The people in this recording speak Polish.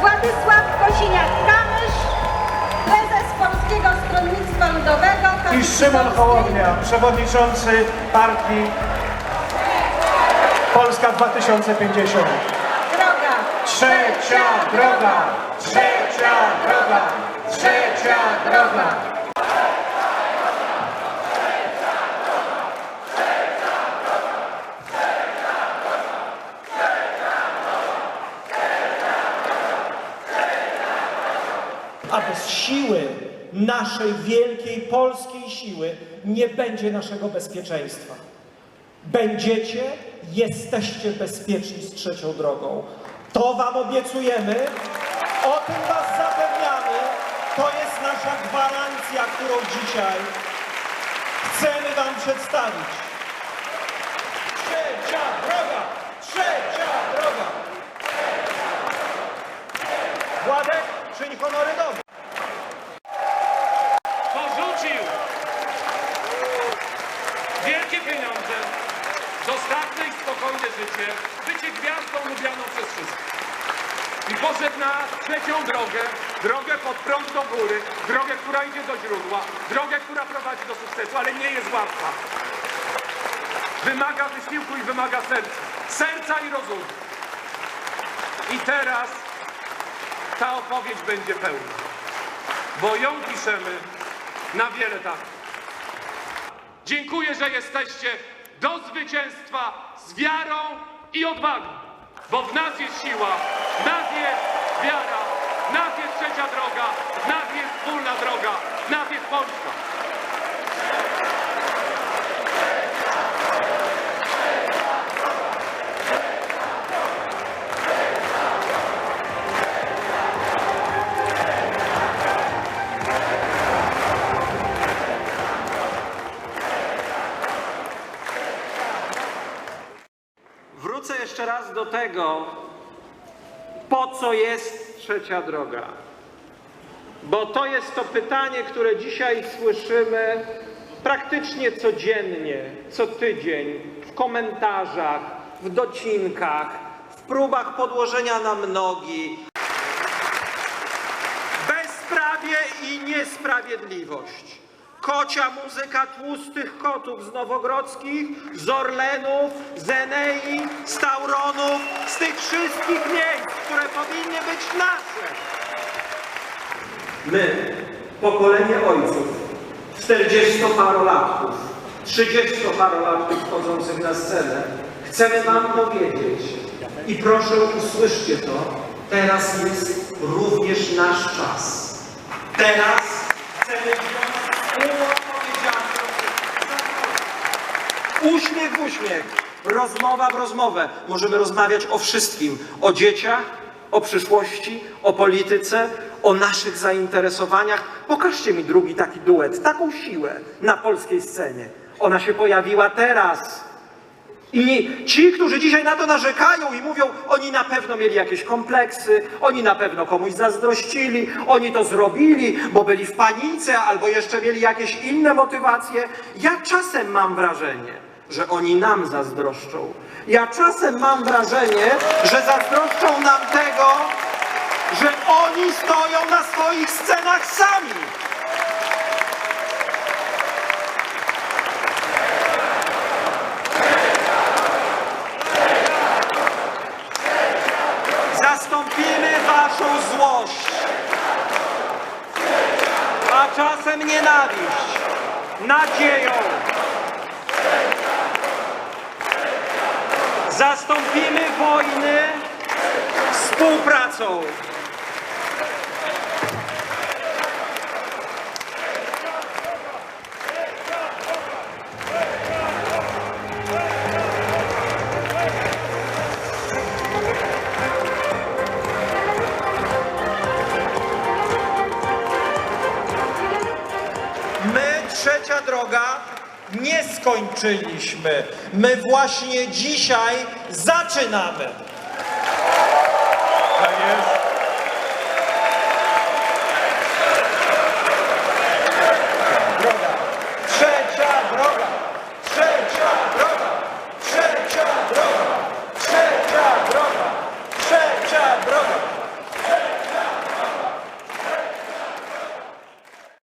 Władysław Kosiniak-Kamysz, prezes Polskiego Stronnictwa Ludowego. I Szymon Hołownia, przewodniczący partii Polska 2050. Droga. Trzecia droga. Trzecia droga. Trzecia droga. A bez siły, naszej wielkiej polskiej siły, nie będzie naszego bezpieczeństwa. Będziecie, jesteście bezpieczni z trzecią drogą. To Wam obiecujemy, o tym Was zapewniamy. To jest nasza gwarancja, którą dzisiaj chcemy Wam przedstawić. Trzecia droga! Trzecia droga! Władek, czyń honory. Wielkie pieniądze, dostatnie i spokojne życie, bycie gwiazdą lubianą przez wszystkich. I poszedł na trzecią drogę, drogę pod prąd do góry, drogę, która idzie do źródła, drogę, która prowadzi do sukcesu, ale nie jest łatwa. Wymaga wysiłku i wymaga serca. Serca i rozumu. I teraz ta opowieść będzie pełna bo ją piszemy na wiele etapów. Dziękuję, że jesteście do zwycięstwa z wiarą i odwagą, bo w nas jest siła, w nas jest wiara, w nas jest trzecia droga, w nas jest wspólna droga, w nas jest Polska. Jeszcze raz do tego, po co jest trzecia droga. Bo to jest to pytanie, które dzisiaj słyszymy praktycznie codziennie, co tydzień, w komentarzach, w docinkach, w próbach podłożenia nam nogi. Bezprawie i niesprawiedliwość. Kocia muzyka tłustych kotów z Nowogrodzkich, z Orlenów, z Enei, z Tauronów, z tych wszystkich miejsc, które powinny być nasze. My, pokolenie ojców, 40-parolatków, 30-parolatków wchodzących na scenę, chcemy wam powiedzieć i proszę usłyszcie to, teraz jest również nasz czas. Teraz chcemy Uśmiech w uśmiech, rozmowa w rozmowę. Możemy rozmawiać o wszystkim. O dzieciach, o przyszłości, o polityce, o naszych zainteresowaniach. Pokażcie mi drugi taki duet, taką siłę na polskiej scenie. Ona się pojawiła teraz. I ci, którzy dzisiaj na to narzekają i mówią, oni na pewno mieli jakieś kompleksy, oni na pewno komuś zazdrościli, oni to zrobili, bo byli w panice albo jeszcze mieli jakieś inne motywacje. Ja czasem mam wrażenie, że oni nam zazdroszczą. Ja czasem mam wrażenie, że zazdroszczą nam tego, że oni stoją na swoich scenach sami. Zastąpimy waszą złość, a czasem nienawiść, nadzieją. Zastąpimy wojny współpracą. Trzecia droga, nie skończyliśmy. My właśnie dzisiaj zaczynamy.